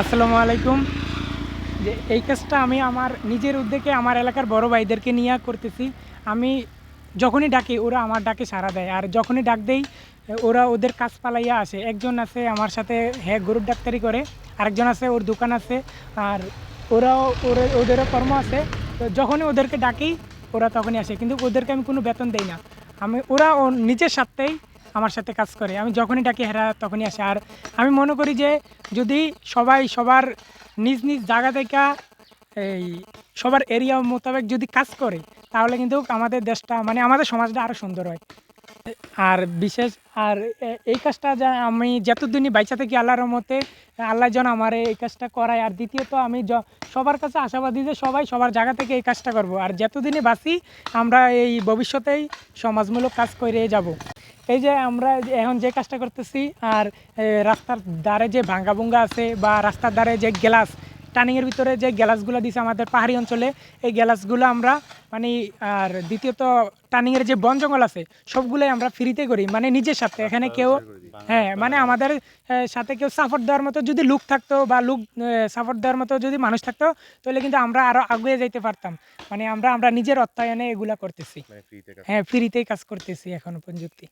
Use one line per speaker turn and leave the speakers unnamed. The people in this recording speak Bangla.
আসসালামু আলাইকুম। যে এই কাজটা আমি আমার নিজের উদ্যোগে আমার এলাকার বড় ভাইদেরকে নিয়ে করতেছি। আমি যখনই ডাকি, ওরা আমার ডাকে সাড়া দেয়। আর যখনই ডাক দেই, ওরা ওদের কাজ পালাইয়া আসে। একজন আছে আমার সাথে হ্যাঁ গরুর ডাক্তারি করে। আরেকজন আছে, ওর দোকান আছে। আর ওরাও, ওর, ওদেরও কর্ম আছে। তো যখনই ওদেরকে ডাকি, ওরা তখনই আসে। কিন্তু ওদেরকে আমি কোনো বেতন দেই না। আমি, ওরা ও নিজের সাথেই আমার সাথে কাজ করে। আমি যখনই ডাকি হেরা তখনই আসে। আর আমি মনে করি যে, যদি সবাই সবার নিজ নিজ জায়গা থেকে এই সবার এরিয়া মোতাবেক যদি কাজ করে, তাহলে কিন্তু আমাদের দেশটা মানে আমাদের সমাজটা আরও সুন্দর হয়। আর বিশেষ, আর এই কাজটা যা আমি যতদিনই বাইচা থেকে আল্লাহর মতে আল্লাহ যেন আমার এই কাজটা করায়। আর দ্বিতীয়ত, আমি য- সবার কাছে আশাবাদী যে, সবাই সবার জায়গা থেকে এই কাজটা করব। আর যতদিনই বাঁচি, আমরা এই ভবিষ্যতেই সমাজমূলক কাজ করে যাব। এই যে আমরা এখন যে কাজটা করতেছি আর রাস্তার ধারে যে ভাঙ্গা ভুঙ্গা আছে বা রাস্তার ধারে যে গ্লাস টার্নিংয়ের ভিতরে যে গ্লাসগুলো দিছে আমাদের পাহাড়ি অঞ্চলে এই গ্লাসগুলো আমরা মানে আর দ্বিতীয়ত টার্নিংয়ের যে বন জঙ্গল আছে সবগুলোই আমরা ফ্রিতে করি মানে নিজের সাথে। এখানে কেউ হ্যাঁ মানে আমাদের সাথে কেউ সাপোর্ট দেওয়ার মতো যদি লুক থাকতো বা লুক সাপোর্ট দেওয়ার মতো যদি মানুষ থাকতো তাহলে কিন্তু আমরা আরও আগুয়ে যাইতে পারতাম। মানে আমরা আমরা নিজের অর্থায়নে এগুলা করতেছি।
মানে
হ্যাঁ ফ্রিতেই কাজ করতেছি এখনও প্রযুক্তি